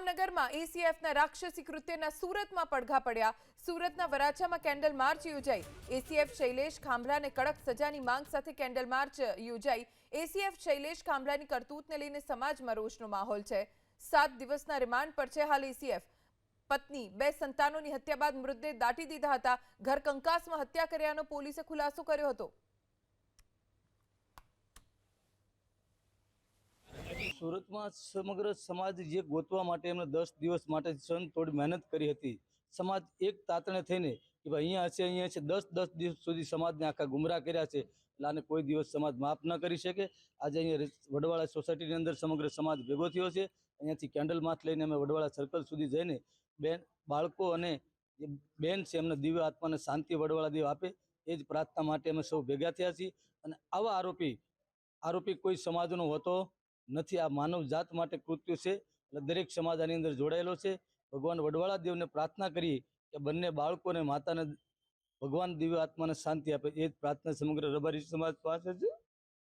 જામનગરમાં એસીએફના રાક્ષસી કૃત્યના સુરતમાં પડઘા પડ્યા. સુરતના વરાછામાં કેન્ડલ માર્ચ યોજાઈ. એસીએફ શૈલેષ ખાંભલાને કડક સજાની માંગ સાથે કેન્ડલ માર્ચ યોજાઈ. એસીએફ શૈલેષ ખાંભલાની કરતૂતને લઈને સમાજમાં રોષનો માહોલ છે. સાત દિવસના રિમાન્ડ પર છે હાલ એસીએફ પત્ની, બે સંતાનોની હત્યા બાદ મૃતદેહ દાટી દીધા હતા. ઘર કંકાસમાં હત્યા કર્યાનો પોલીસે ખુલાસો કર્યો હતો. સુરતમાં સમગ્ર સમાજ જે ગોતવા માટે એમને દસ દિવસ માટે સન થોડી મહેનત કરી હતી. સમાજ એક તાતણે થઈને કે ભાઈ અહીંયા હશે, અહીંયા છે દસ દસ દિવસ સુધી સમાજને આખા ગુમરાહ કર્યા છે. એટલે આને કોઈ દિવસ સમાજ માફ ન કરી શકે. આજે અહીંયા વડવાળા સોસાયટીની અંદર સમગ્ર સમાજ ભેગો થયો છે. અહીંયાથી કેન્ડલ માથ લઈને અમે વડવાળા સર્કલ સુધી જઈને બેન, બાળકો અને જે બેન છે એમને દિવ્ય આત્માને શાંતિ વડવાળા દેવ આપે. એ જ પ્રાર્થના માટે અમે સૌ ભેગા થયા છીએ. અને આવા આરોપી આરોપી કોઈ સમાજનો હોતો નથી. આ માનવ જાત માટે કૃત્ય છે. એટલે દરેક સમાજ આની અંદર જોડાયેલો છે. ભગવાન વડવાળા દેવને પ્રાર્થના કરીએ કે બંને બાળકોને માતાને ભગવાન દિવ્ય આત્માને શાંતિ આપે. એ જ પ્રાર્થના સમગ્ર રબારી સમાજ પાસે છે.